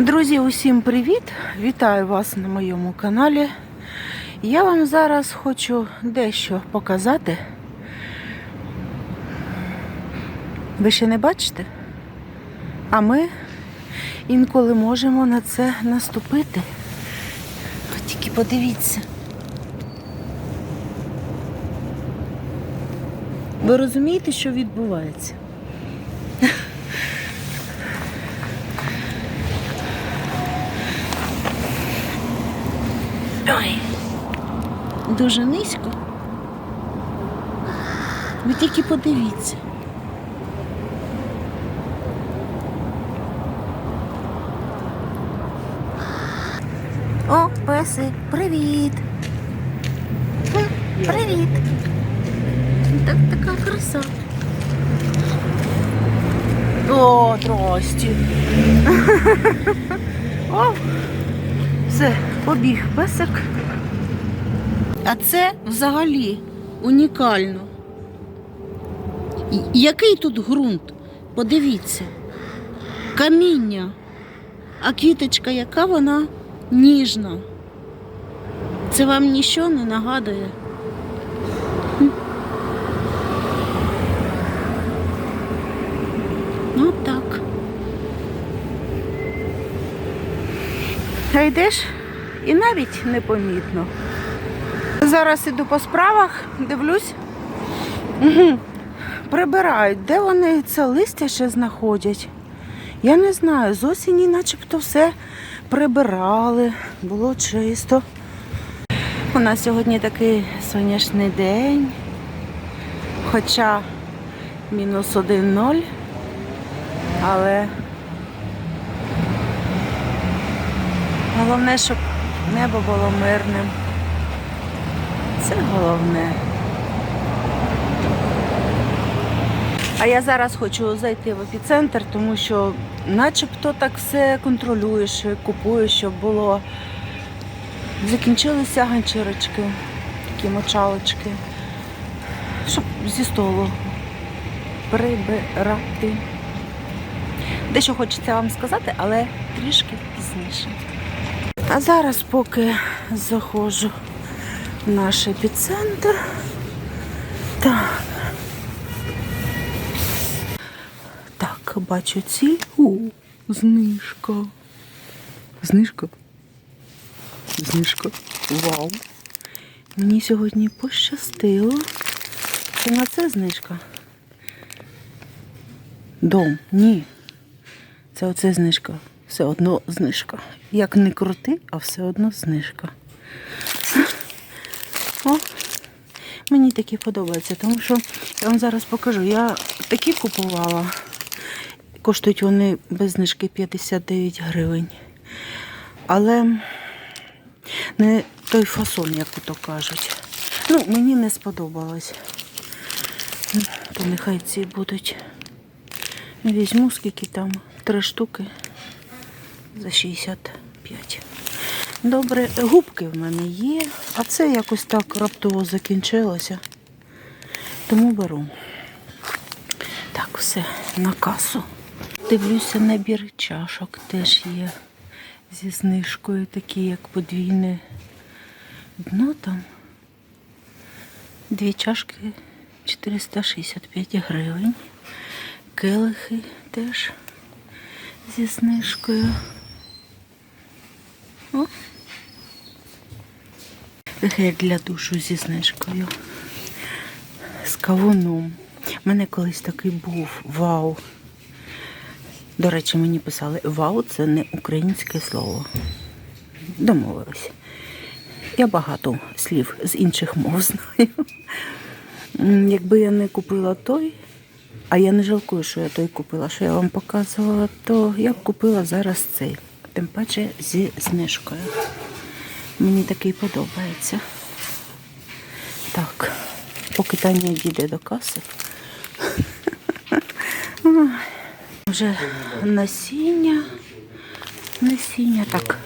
Друзі, усім привіт! Вітаю вас на моєму каналі. Я вам зараз хочу дещо показати. Ви ще не бачите? А ми інколи можемо на це наступити. Тільки подивіться. Ви розумієте, що відбувається? Ой, дуже низько. Ви тільки подивіться. О, песик, привіт. Привіт. Так, така краса. О, здрасті. О, все, побіг песик. А це взагалі унікально. Який тут ґрунт? Подивіться. Каміння. А квіточка, яка вона ніжна. Це вам нічого не нагадує. Ну так. А йдеш і навіть непомітно. Зараз іду по справах, дивлюсь. Прибирають. Де вони це листя ще знаходять? Я не знаю. З осені начебто все прибирали, було чисто. У нас сьогодні такий сонячний день. Хоча мінус один ноль. Але головне, щоб небо було мирним. Це головне. А я зараз хочу зайти в епіцентр, тому що начебто так все контролюєш, купуєш, щоб було. Закінчилися ганчірочки, такі мочалочки, щоб зі столу прибирати. Дещо хочеться вам сказати, але трішки пізніше. А зараз, поки заходжу в наш епіцентр. Так. Так, бачу ціль. О, знижка. Знижка. Знижка. Вау. Мені сьогодні пощастило. Це на це знижка. Дом. Ні. Це оце знижка. Все одно знижка. Як не крути, а все одно знижка. О, мені такі подобаються, тому що я вам зараз покажу. Я такі купувала. Коштують вони без знижки 59 гривень. Але не той фасон, як то кажуть. Ну, мені не сподобалось. То нехай ці будуть. Візьму скільки там. Три штуки за 65. Добре, губки в мене є, а це якось так раптово закінчилося. Тому беру. Так, все, на касу. Дивлюся, набір чашок теж є зі знижкою, такі як подвійне дно там. Дві чашки 465 гривень. Келихи теж зі знижкою. О. Для душу зі знижкою. З кавуном. У мене колись такий був вау. До речі, мені писали, вау, це не українське слово. Домовились. Я багато слів з інших мов знаю. Якби я не купила той, а я не жалкую, що я той купила, що я вам показувала, то я б купила зараз цей. Тим паче зі знижкою. Мені такий подобається. Так, поки Таня дійде до каси. Вже насіння. Насіння. Так,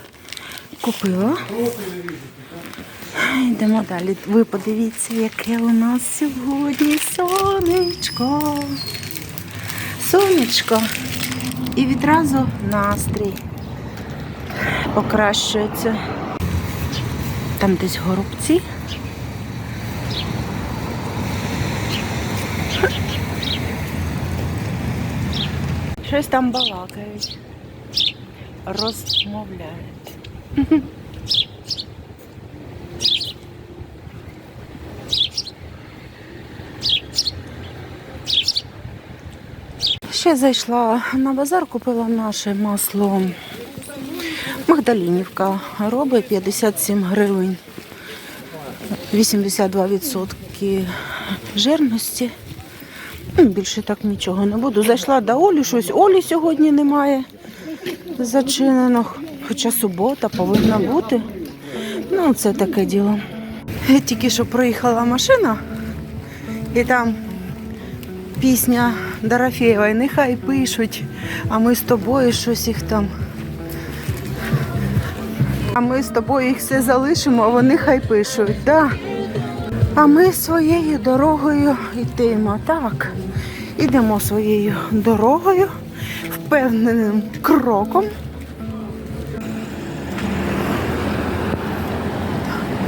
купила. Йдемо далі. Ви подивіться, яке у нас сьогодні сонечко. Сонечко. І відразу настрій. Покращується. Там десь горобці. Щось там балакають, розмовляють. Ще зайшла на базар, купила наше масло. Магдалінівка робить 57 гривень, 82% жирності. Ну, Більше так нічого не буду. Зайшла до Олі, щось Олі сьогодні немає зачинено, хоча субота повинна бути. Ну, це таке діло. Тільки що проїхала машина, і там пісня Дорофєєва, нехай пишуть, а ми з тобою щось їх там. А ми з тобою їх все залишимо, а вони хай пишуть. Да. А ми своєю дорогою йдемо. Так. Ідемо своєю дорогою, впевненим кроком.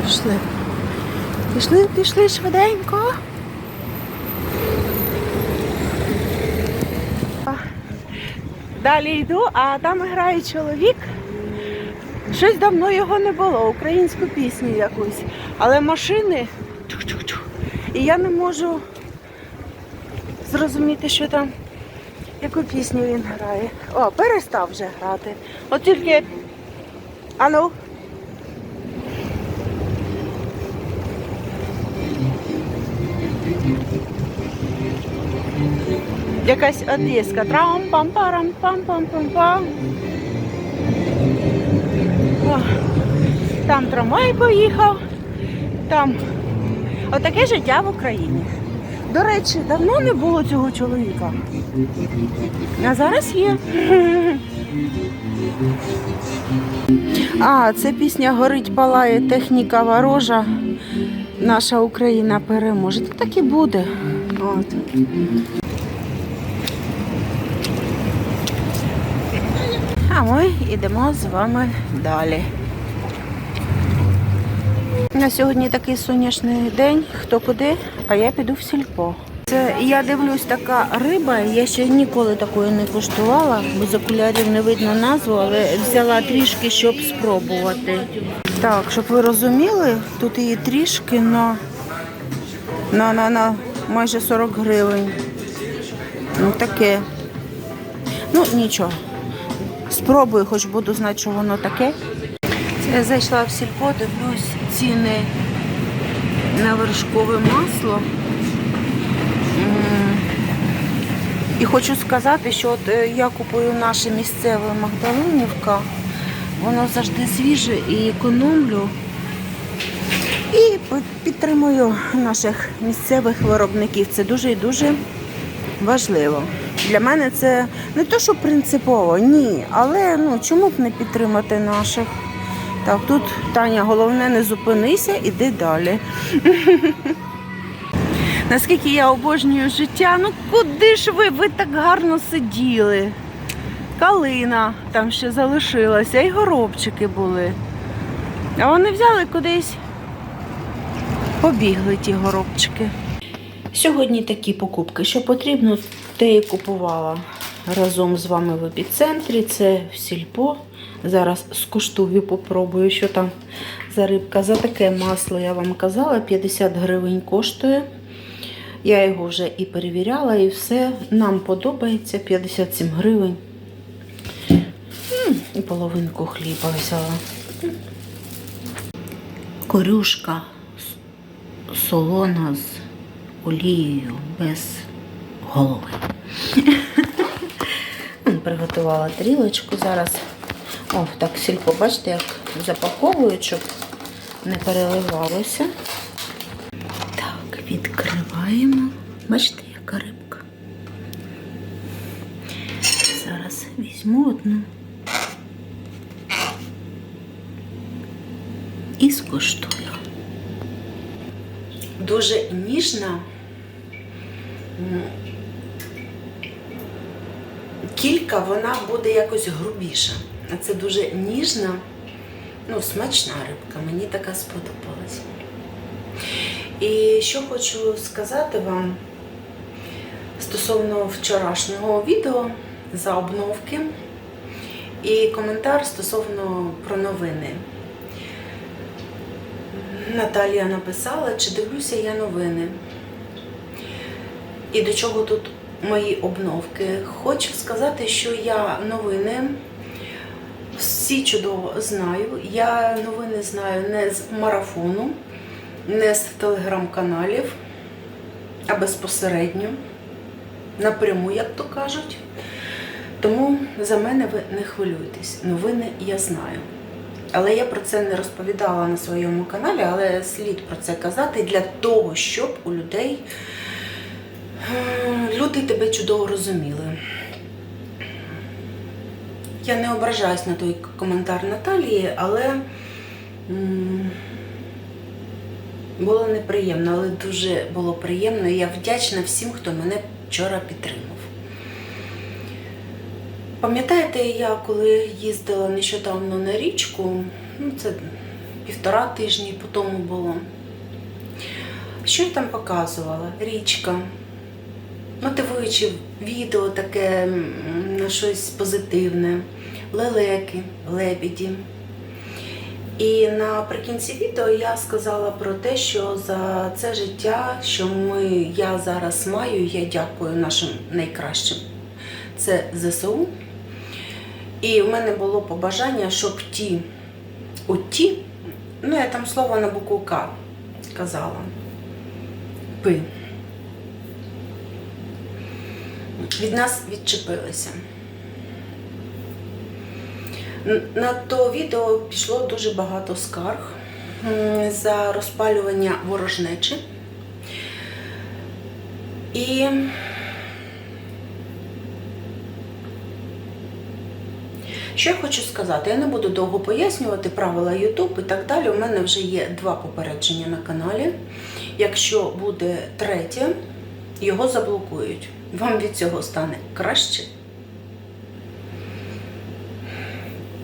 Пішли. Пішли, пішли швиденько. Далі йду, а там грає чоловік. Щось давно його не було, українську пісню якусь. Але машини. І я не можу зрозуміти, що там, яку пісню він грає. О, перестав вже грати. От тільки. Ану. Якась одеська. трам пам Там трамвай поїхав, там отаке життя в Україні. До речі, давно не було цього чоловіка. А зараз є. А, це пісня Горить палає техніка ворожа. Наша Україна переможе. Так і буде. От. А ми йдемо з вами далі. На сьогодні такий сонячний день, хто куди, а я піду в сільпо. Це я дивлюсь, така риба. Я ще ніколи такої не куштувала, бо з окулярів не видно назву, але взяла трішки, щоб спробувати. Так, щоб ви розуміли, тут її трішки на, на, на, на майже 40 гривень. Ну таке. Ну нічого. Спробую, хоч буду знати, що воно таке. Я зайшла в сільпо, дивлюсь ціни на вершкове масло. І хочу сказати, що от е, я купую наше місцеве Магдалинівка. Воно завжди свіже і економлю. І підтримую наших місцевих виробників. Це дуже і дуже важливо. Для мене це не то, що принципово, ні. Але ну чому б не підтримати наших? Так, тут Таня, головне, не зупинися, іди далі. Наскільки я обожнюю життя, ну куди ж ви? Ви так гарно сиділи. Калина там ще залишилася, і горобчики були. А вони взяли кудись, побігли ті горобчики. Сьогодні такі покупки, що потрібно, те і купувала разом з вами в епіцентрі. Це в сільпо. Зараз скуштую, попробую, що там за рибка. За таке масло, я вам казала, 50 гривень коштує. Я його вже і перевіряла, і все. Нам подобається 57 гривень. І половинку хліба взяла. Корюшка солона з олією без голови. Приготувала тарілочку зараз. О, так сільпо, бачите, як запаковують, щоб не переливалося. Так, відкриваємо. Бачите, яка рибка. Зараз візьму одну. І скуштую. Дуже ніжна. Кілька вона буде якось грубіша. Це дуже ніжна, ну, смачна рибка. Мені така сподобалась. І що хочу сказати вам стосовно вчорашнього відео за обновки і коментар стосовно про новини. Наталія написала, чи дивлюся я новини. І до чого тут мої обновки? Хочу сказати, що я новини всі чудово знаю. Я новини знаю не з марафону, не з телеграм-каналів, а безпосередньо, напряму, як то кажуть. Тому за мене ви не хвилюйтесь. Новини я знаю. Але я про це не розповідала на своєму каналі, але слід про це казати для того, щоб у людей люди тебе чудово розуміли. Я не ображаюсь на той коментар Наталії, але було неприємно, але дуже було приємно. Я вдячна всім, хто мене вчора підтримав. Пам'ятаєте, я коли їздила нещодавно на річку, ну це півтора тижні по тому було. Що я там показувала? Річка. Мотивуючи відео таке на щось позитивне, лелеки, лебіді. І наприкінці відео я сказала про те, що за це життя, що ми, я зараз маю, я дякую нашим найкращим. Це ЗСУ. І в мене було побажання, щоб ті, оті, ну я там слово на букву К казала. Пи. Від нас відчепилися. На то відео пішло дуже багато скарг за розпалювання ворожнечі. І Що я хочу сказати? Я не буду довго пояснювати правила YouTube і так далі. У мене вже є два попередження на каналі. Якщо буде третє, його заблокують. Вам від цього стане краще.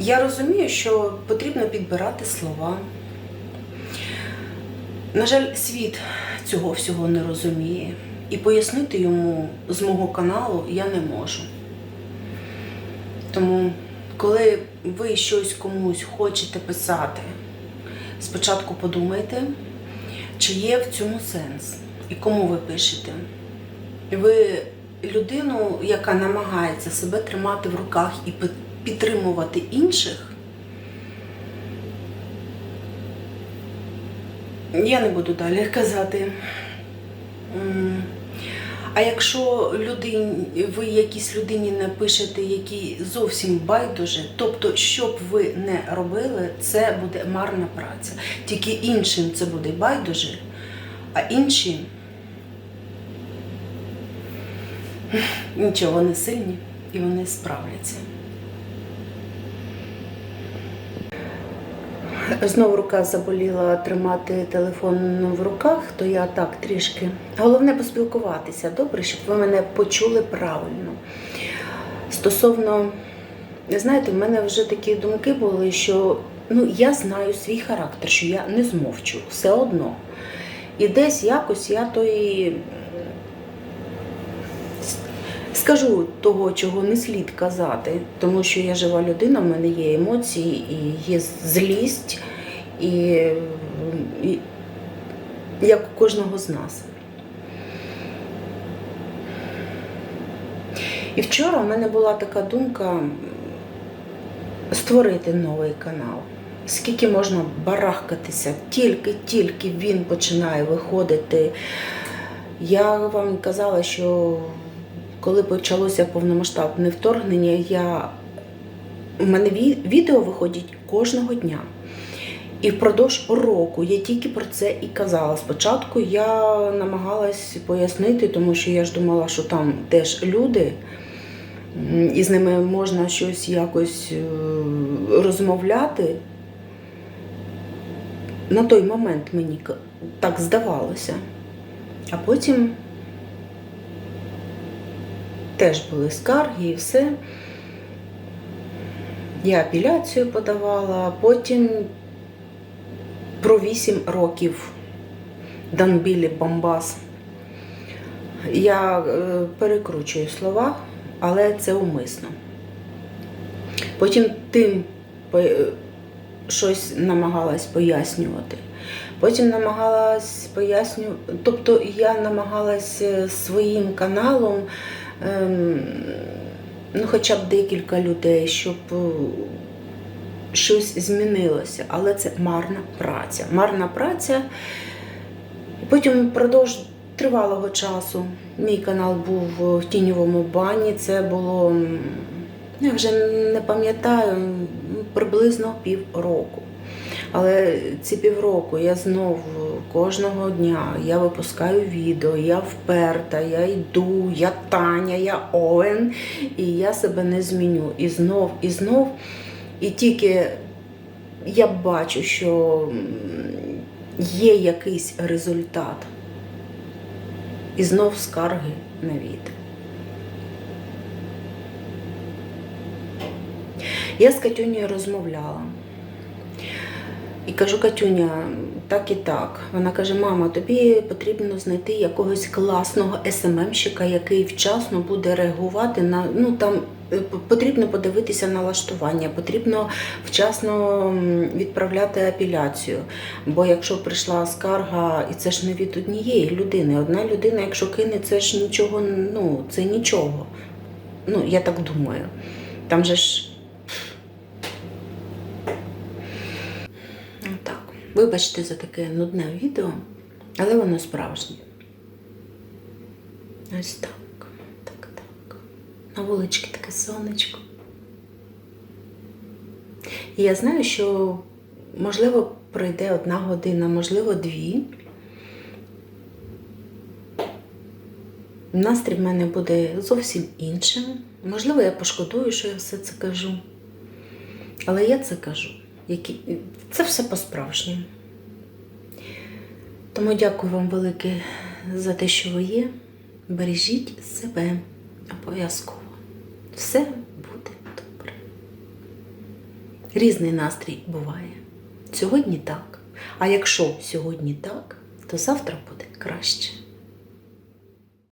Я розумію, що потрібно підбирати слова. На жаль, світ цього всього не розуміє. І пояснити йому з мого каналу я не можу. Тому, коли ви щось комусь хочете писати, спочатку подумайте, чи є в цьому сенс і кому ви пишете. Ви людину, яка намагається себе тримати в руках і підтримувати інших. Я не буду далі казати. А якщо людині, ви якійсь людині напишете, які зовсім байдуже, тобто, що б ви не робили, це буде марна праця. Тільки іншим це буде байдуже, а інші нічого, вони сильні і вони справляться. Знову рука заболіла тримати телефон в руках, то я так трішки. Головне поспілкуватися добре, щоб ви мене почули правильно. Стосовно, знаєте, в мене вже такі думки були, що ну, я знаю свій характер, що я не змовчу все одно. І десь якось я то і скажу того, чого не слід казати, тому що я жива людина, в мене є емоції, і є злість, і, і як у кожного з нас. І вчора в мене була така думка створити новий канал. Скільки можна барахкатися, тільки-тільки він починає виходити. Я вам казала, що коли почалося повномасштабне вторгнення, я... у мене відео виходять кожного дня. І впродовж року я тільки про це і казала. Спочатку я намагалась пояснити, тому що я ж думала, що там теж люди, і з ними можна щось якось е, розмовляти. На той момент мені так здавалося. А потім теж були скарги і все. Я апеляцію подавала, потім про 8 років Данбілі Бомбас. Я е, перекручую слова, але це умисно. Потім тим щось намагалась пояснювати. Потім намагалась пояснювати, тобто я намагалась е, своїм каналом, ну хоча б декілька людей, щоб е, щось змінилося, але це марна праця. Марна праця. Потім впродовж тривалого часу мій канал був в тіньовому бані. Це було, я вже не пам'ятаю, приблизно півроку. Але ці півроку я знов кожного дня я випускаю відео, я вперта, я йду, я Таня, я Овен, і я себе не зміню. І знов, і знов. І тільки я бачу, що є якийсь результат. І знов скарги на відео. Я з Катюнею розмовляла. І кажу, Катюня, так і так. Вона каже: мама, тобі потрібно знайти якогось класного СММщика, який вчасно буде реагувати на ну там. е, Потрібно подивитися налаштування, потрібно вчасно відправляти апеляцію. Бо якщо прийшла скарга, і це ж не від однієї людини. Одна людина, якщо кине, це ж нічого, ну це нічого. Ну, я так думаю. Там же ж Ну, Так, вибачте за таке нудне відео, але воно справжнє. Ось так, так, так. На вуличці таке сонечко. І я знаю, що можливо пройде одна година, можливо, дві. Настрій в мене буде зовсім іншим. Можливо, я пошкодую, що я все це кажу. Але я це кажу. Які... Це все по-справжньому. Тому дякую вам велике за те, що ви є. Бережіть себе обов'язково. Все буде добре. Різний настрій буває. Сьогодні так. А якщо сьогодні так, то завтра буде краще.